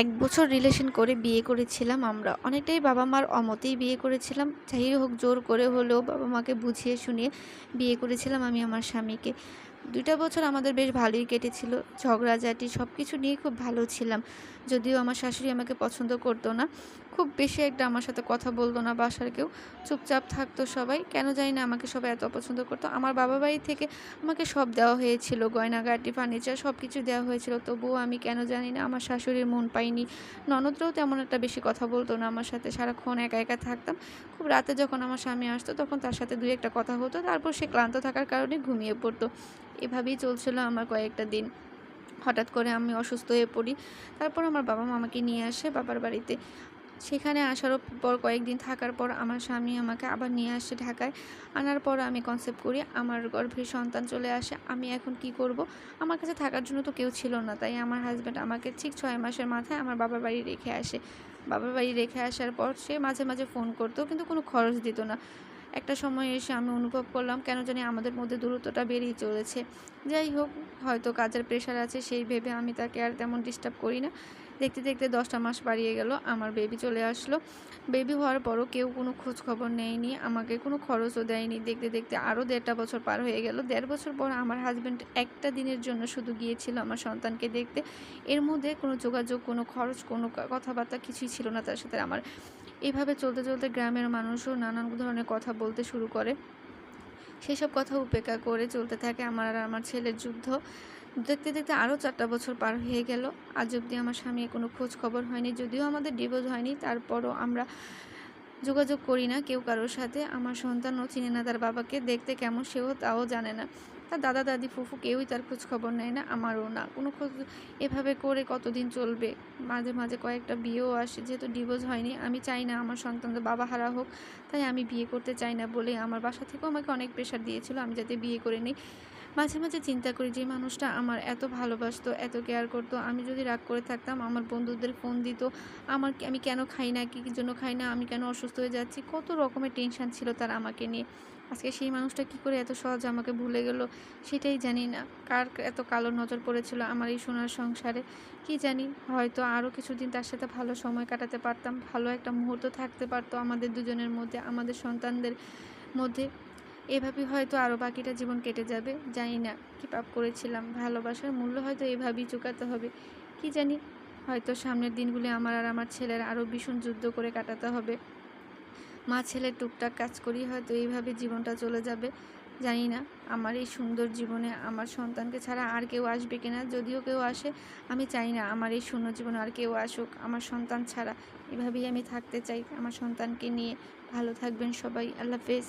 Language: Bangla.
এক বছর রিলেশন করে বিয়ে করেছিলাম আমরা। অনেকটাই বাবা মার অমতেই বিয়ে করেছিলাম। যাই হোক, জোর করে হলেও বাবা মাকে বুঝিয়ে শুনিয়ে বিয়ে করেছিলাম আমি আমার স্বামীকে। দুইটা বছর আমাদের বেশ ভালোই কেটেছিল। ঝগড়াঝাটি সব কিছু নিয়ে খুব ভালো ছিলাম। যদিও আমার শাশুড়ি আমাকে পছন্দ করতো না। খুব বেশি একটা আমার সাথে কথা বলতো না বাসার কেউ। চুপচাপ থাকতো সবাই। কেন জানি না আমাকে সবাই এত পছন্দ করতো। আমার বাবা বাড়ি থেকে আমাকে সব দেওয়া হয়েছিল। গয়নাগাটি, ফার্নিচার সব কিছু দেওয়া হয়েছিল। তবুও আমি কেন জানি না আমার শাশুড়ির মন পাইনি ননদরাও তেমন একটা বেশি কথা বলতো না আমার সাথে। সারাক্ষণ একা একা থাকতাম। রাতে যখন আমার স্বামী আসতো, তখন তার সাথে দুই একটা কথা হতো। তারপর সে ক্লান্ত থাকার কারণে ঘুমিয়ে পড়তো। এভাবেই চলছিল আমার কয়েকটা দিন। হঠাৎ করে আমি অসুস্থ হয়ে পড়ি। তারপর আমার বাবা মা আমাকে নিয়ে আসে বাবার বাড়িতে। সেখানে আসারও পর কয়েকদিন থাকার পর আমার স্বামী আমাকে আবার নিয়ে আসে ঢাকায়। আনার পর আমি কনসেপ্ট করি, আমার গর্ভে সন্তান চলে আসে। আমি এখন কি করব? আমার কাছে থাকার জন্য তো কেউ ছিল না। তাই আমার হাজব্যান্ড আমাকে ঠিক ছয় মাসের মাথায় আমার বাবার বাড়ি রেখে আসে। বাবার বাড়ি রেখে আসার পর সে মাঝে মাঝে ফোন করতো, কিন্তু কোনো খরচ দিত না। একটা সময় এসে আমি অনুভব করলাম, কেন জানি আমাদের মধ্যে দূরত্বটা বেড়েই চলেছে। যাই হোক, হয়তো কাজের প্রেশার আছে, সেই ভেবে আমি তাকে আর তেমন ডিস্টার্ব করি না। দেখতে দেখতে দশটা মাস বাড়িয়ে গেল, আমার বেবি চলে আসলো। বেবি হওয়ার পরও কেউ কোনো খোঁজ খবর নেয়নি, আমাকে কোনো খরচও দেয়নি। দেখতে দেখতে আরও দেড়টা বছর পার হয়ে গেল। দেড় বছর পর আমার হাজব্যান্ড একটা দিনের জন্য শুধু গিয়েছিল আমার সন্তানকে দেখতে। এর মধ্যে কোনো যোগাযোগ, কোনো খরচ, কোনো কথাবার্তা কিছুই ছিল না তার সাথে। আমার এভাবে চলতে চলতে গ্রামের মানুষও নানান ধরনের কথা বলতে শুরু করে। সেসব কথা উপেক্ষা করে চলতে থাকে আমার আর আমার ছেলের যুদ্ধ। দেখতে দেখতে আরও চারটা বছর পার হয়ে গেল। আজ অবধি আমার স্বামীর কোনো খোঁজ খবর হয়নি, যদিও আমাদের ডিভোর্স হয়নি, তারপরও আমরা যোগাযোগ করি না কেউ কারোর সাথে। আমার সন্তানও চিনে না তার বাবাকে। দেখতে কেমন সেও তাও জানে না। তার দাদা, দাদি, ফুফু কেউই তার খোঁজ খবর নেয় না, আমারও না। কোনো খোঁজ এভাবে করে কতদিন চলবে? মাঝে মাঝে কয়েকটা বিয়েও আসে, যেহেতু ডিভোর্স হয়নি, আমি চাই না আমার সন্তানদের বাবা হারা হোক, তাই আমি বিয়ে করতে চাই না বলে আমার বাসা থেকেও আমাকে অনেক প্রেশার দিয়েছিল, আমি যাতে বিয়ে করে নিই। মাঝে মাঝে চিন্তা করি যে মানুষটা আমার এত ভালোবাসতো, এত কেয়ার করতো, আমি যদি রাগ করে থাকতাম, আমার বন্ধুদের ফোন দিত আমার আমি কেন খাই না, কী জন্য খাই না, আমি কেন অসুস্থ হয়ে যাচ্ছি? কত রকমের টেনশন ছিল তার আমাকে নিয়ে। আজকে সেই মানুষটা কি করে এত সহজে আমাকে ভুলে গেল, সেটাই জানি না। কার এত কালো নজর পড়েছিল আমার এই সোনার সংসারে? কি জানি, হয়তো আরও কিছুদিন তার সাথে ভালো সময় কাটাতে পারতাম, ভালো একটা মুহূর্ত থাকতে পারতো আমাদের দুজনের মধ্যে, আমাদের সন্তানদের মধ্যে। এভাবেই হয়তো আরও বাকিটা জীবন কেটে যাবে, জানি না। কী পাপ করেছিলাম? ভালোবাসার মূল্য হয়তো এভাবেই চুকাতে হবে। কি জানি, হয়তো সামনের দিনগুলি আমার আর আমার ছেলের আরও ভীষণ যুদ্ধ করে কাটাতে হবে। মা ছেলে টুকটাক কাজ করি হয়তো এইভাবে জীবনটা চলে যাবে, জানি না। আমার এই সুন্দর জীবনে আমার সন্তানকে ছাড়া আর কেউ আসবে কিনা? যদিও কেউ আসে, আমি চাই না আমার এই শূন্য জীবনে আর কেউ আসুক। আমার সন্তান ছাড়া এভাবেই আমি থাকতে চাই। আমার সন্তানকে নিয়ে ভালো থাকবেন সবাই। আল্লাহ হাফেজ।